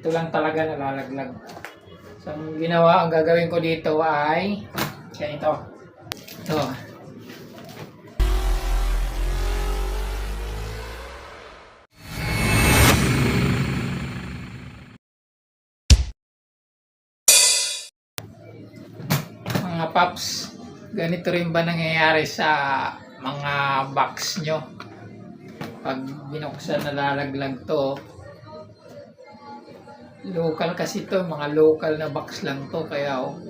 Ito lang talaga nalalaglag. So, ang ginawa, ang gagawin ko dito ay ganito. Ito. Mga paps, ganito rin ba nangyayari sa mga box nyo? Pag binuksan nalalaglag to, local kasi to, mga local na box lang to, kaya oh,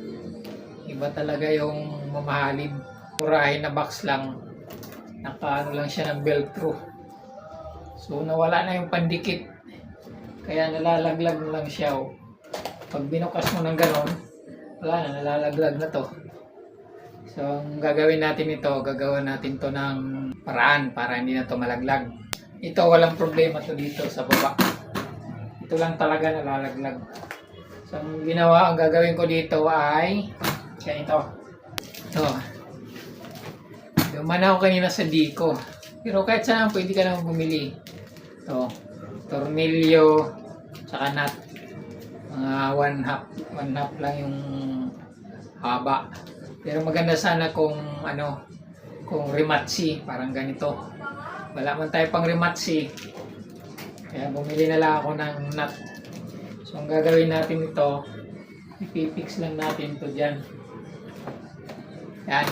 iba talaga yung mamahalin. Murahin na box lang, nakaano lang siya ng velcro. So nawala na yung pandikit, kaya nalalaglag na lang siya. Oh. Pag binukas mo ng ganon, wala na, nalalaglag na to. So, ang gagawin natin ito, gagawin natin to ng paraan para hindi na to malaglag. Ito, walang problema to dito sa baba. Ito lang talaga nalalaglag. So, ang ginawa, ang gagawin ko dito ay ganito. Ito. Duman ako kanina sa Dico. Pero kahit saan, pwede ka naman bumili. Ito. Tornilyo, saka nut. Mga one half. One half lang yung haba. Pero maganda sana kung ano, kung rematsi, parang ganito. Wala man tayo pang rematsi. Kaya bumili na lang ako ng nut. So ang gagawin natin ito, ipipix lang natin to dyan. Yan.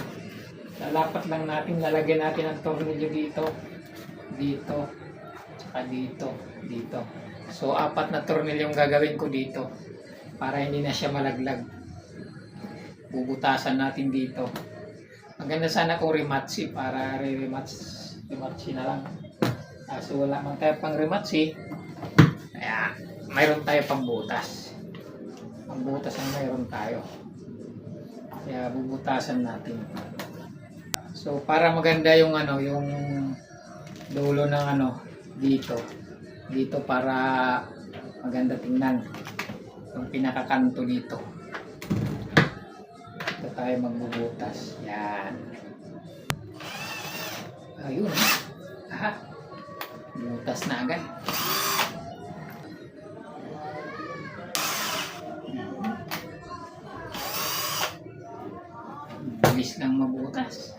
Lalapat lang natin, lalagyan natin ang tornilyo dito, dito, tsaka dito, dito. So apat na tornilyo yung gagawin ko dito para hindi na siya malaglag bubutasan natin dito. Maganda sana kung rematsi para re-rematch rematchi na lang. Kaso wala man tayo pang rematchi. Kaya mayroon tayo pang butas. Ang butas ang mayroon tayo. Kaya bubutasan natin. So para maganda yung ano, yung dulo ng ano dito. Dito para maganda tingnan. Yung pinakakanto dito. Ito tayo magbubutas. Yan. Ayun. Ha? Butas na agad. Bilis lang mabutas.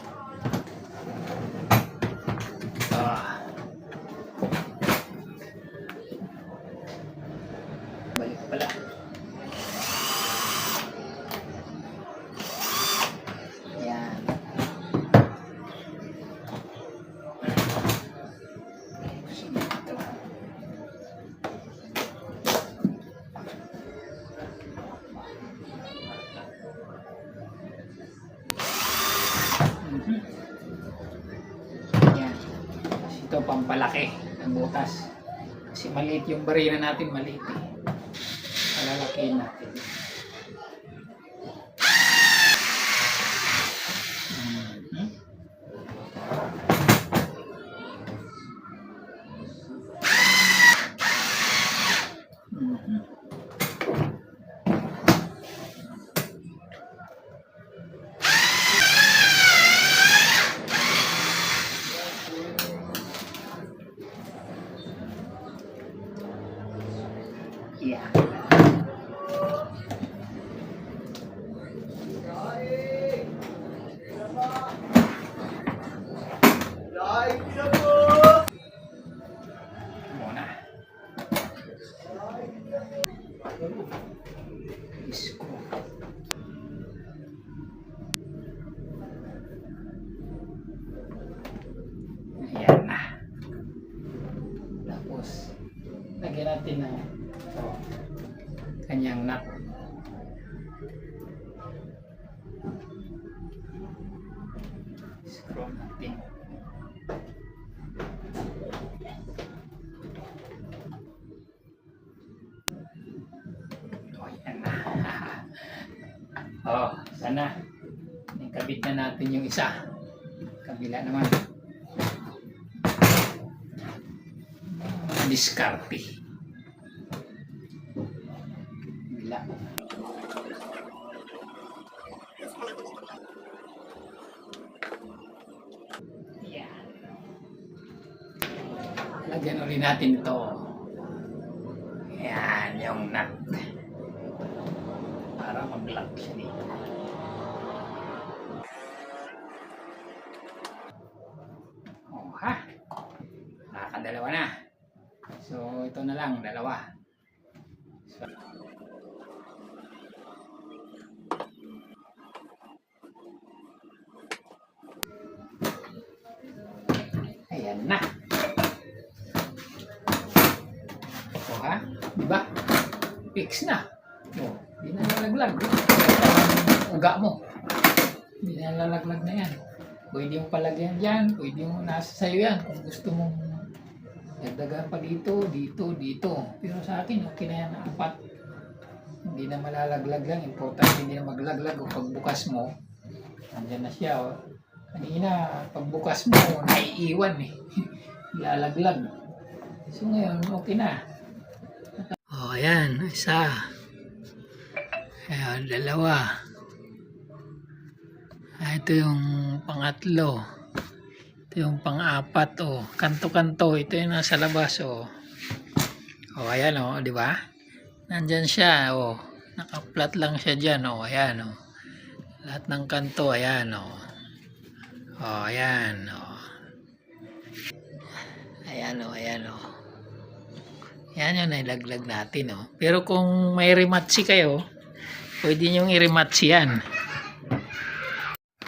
Yan. Ito pampalaki ng butas. Kasi maliit yung barina natin, maliit eh. Natin. Yeah. Ayan na. Tapos, lagyan natin ng Scroll natin. Oh, yan na. oh, sana. Ikabit na natin yung isa. Kabila naman. Diskarte. Lagyan ulit natin ito. Yan. Yung nut. Para mag-lock siya dito. Oh, ha? Nakakadalawa na. So, ito na lang, dalawa. So, Ayan na. O ha? Diba? Fix na. O, di na nalaglag. Uga mo. Hindi na lalaglag na yan. Pwede yung palagyan dyan. Pwede yung nasa sa'yo yan. Kung gusto mong dagdagan pa dito, dito, dito. Pero sa akin, okay na yan. Apat. Hindi na malalaglag lang. Importante hindi na maglaglag. O pagbukas mo, Nandiyan na siya. Oh. Kanina, pagbukas mo, naiiwan eh. Lalaglag. So ngayon, okay na. Oh, ayan. Isa. Ayan, dalawa. Ah, ito yung pangatlo. Ito yung pang-apat. Oh. Kanto-kanto. Ito yung nasa labas. Oh. Oh, ayan oh, di ba? Nandyan siya. Oh. Naka-flat lang siya dyan. Oh, ayan oh. Lahat ng kanto, ayan, oh. Oh, ayan, oh. Ayan, oh, ayan, oh. Yan yung nailaglag natin, oh. Pero kung may rematsi kayo, pwede nyo i-rematsi yan.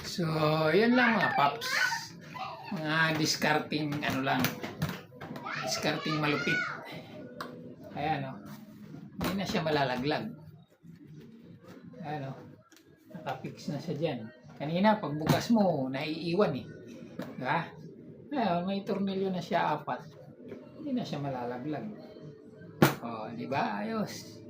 So, yun lang mga paps. Mga discarding, ano lang, discarding malupit. Ayan, oh. Hindi na siya malalaglag. Ayan, oh nakapix na siya dyan. Kanina, pagbukas mo, naiiwan eh. Diba? Ngayon, may tornilyo na siya apat. Hindi na siya malalaglag. O, di ba? Ayos.